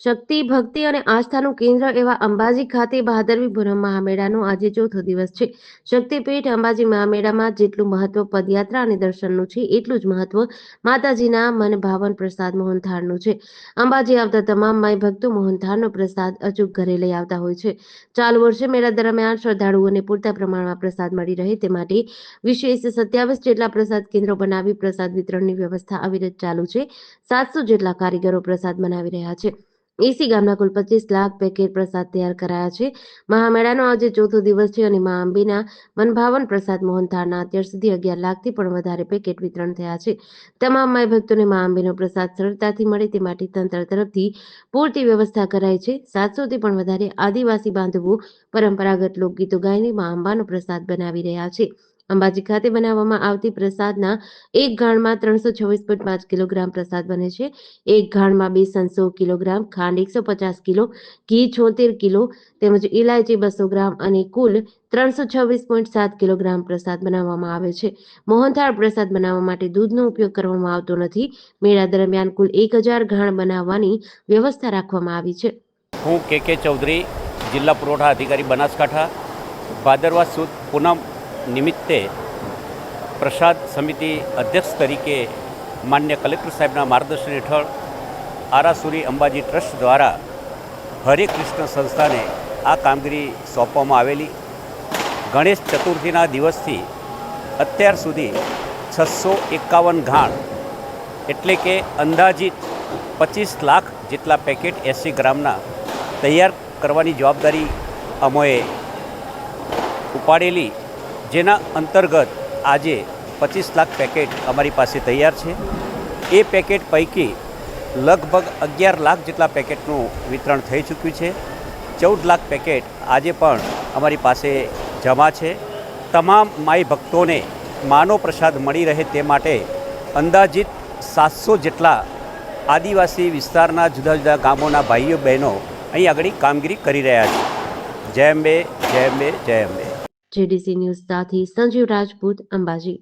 શક્તિ, ભક્તિ અને આસ્થાનું કેન્દ્ર એવા અંબાજી ખાતે ભાદરવી પૂનમ મહામેળાનો આજે ચોથો દિવસ છે. શક્તિપીઠ અંબાજી મહામેળામાં જેટલું મહત્વ પદયાત્રા અને દર્શનનું છે, એટલું જ મહત્વ માતાજીના મન ભાવન પ્રસાદ મોહનથાળનું છે. અંબાજી આવતા તમામ માય ભક્તો મોહનથાળનો પ્રસાદ અચૂક ઘરે લઈ આવતા હોય છે. ચાલુ વર્ષે મેળા દરમિયાન શ્રદ્ધાળુઓને પૂરતા પ્રમાણમાં પ્રસાદ મળી રહે તે માટે વિશેષ સત્યાવીસ જેટલા પ્રસાદ કેન્દ્રો બનાવી પ્રસાદ વિતરણની વ્યવસ્થા અવિરત ચાલુ છે. સાતસો જેટલા કારીગરો પ્રસાદ બનાવી રહ્યા છે. એસી ગામના કુલ પચીસ લાખ પેકેટ પ્રસાદ તૈયાર કરાયા છે. મહામેળાનો આજે ચોથો દિવસ છે અને મા અંબીના મનભાવન પ્રસાદ મોહનથાળના અત્યાર સુધી અગિયાર લાખથી પણ વધારે પેકેટ વિતરણ થયા છે. તમામ માય ભક્તોને મા અંબીનો પ્રસાદ સરળતાથી મળે તે માટે તંત્ર તરફથી પૂરતી વ્યવસ્થા કરાઈ છે. સાતસોથી પણ વધારે આદિવાસી બાંધવો પરંપરાગત લોકગીતો ગાઈને મા અંબાનો પ્રસાદ બનાવી રહ્યા છે. અંબાજી ખાતે બનાવવામાં આવતી પ્રસાદના એક ગાણમાં ત્રણસો છવ્વીસ પોઈન્ટ પાંચ કિલોગ્રામ પ્રસાદ બને છે. એક ગાણમાં બેસન સો કિલોગ્રામ, ખાંડ એકસો પચાસ કિલો, ઘી છોતેર કિલો, તેમજ ઇલાયચી બસો ગ્રામ અને કુલ ત્રણસો છવ્વીસ પોઈન્ટ સાત કિલોગ્રામ પ્રસાદ બનાવવામાં આવે છે. મોહનથાળ પ્રસાદ બનાવવા માટે દૂધનો ઉપયોગ કરવામાં આવતો નથી. મેળા દરમિયાન કુલ એક હજાર ઘાણ બનાવવાની વ્યવસ્થા રાખવામાં આવી છે. હું કે કે ચૌધરી, જિલ્લા પુરવઠા અધિકારી બનાસકાંઠા, ભાદરવા સુદ, પૂનમ નિમિત્તે પ્રસાદ સમિતિ અધ્યક્ષ તરીકે માન્ય કલેક્ટર સાહેબના માર્ગદર્શન હેઠળ આરાસુરી અંબાજી ટ્રસ્ટ દ્વારા હરે કૃષ્ણ સંસ્થાને આ કામગીરી સોંપવામાં આવેલી. ગણેશ ચતુર્થીના દિવસથી અત્યાર સુધી છસો એકાવન ઘાણ એટલે કે અંદાજિત પચીસ લાખ જેટલા પેકેટ એંસી ગ્રામના તૈયાર કરવાની જવાબદારી અમોએ ઉપાડેલી. જેના અંતર્ગત આજે પચીસ લાખ પેકેટ અમારી પાસે તૈયાર છે. એ પેકેટ પૈકી લગભગ અગિયાર લાખ જેટલા પેકેટનું વિતરણ થઈ ચૂક્યું છે. ચૌદ લાખ પેકેટ આજે પણ અમારી પાસે જમા છે. તમામ માઈ ભક્તોને માનો પ્રસાદ મળી રહે તે માટે અંદાજિત સાતસો જેટલા આદિવાસી વિસ્તારના જુદા જુદા ગામોના ભાઈઓ બહેનો અહીં આગળ કામગીરી કરી રહ્યા છે. જય અંબે જય અંબે જય અંબે. જેડીસી ન્યૂઝ સાથે સંજીવ રાજપૂત અંબાજી.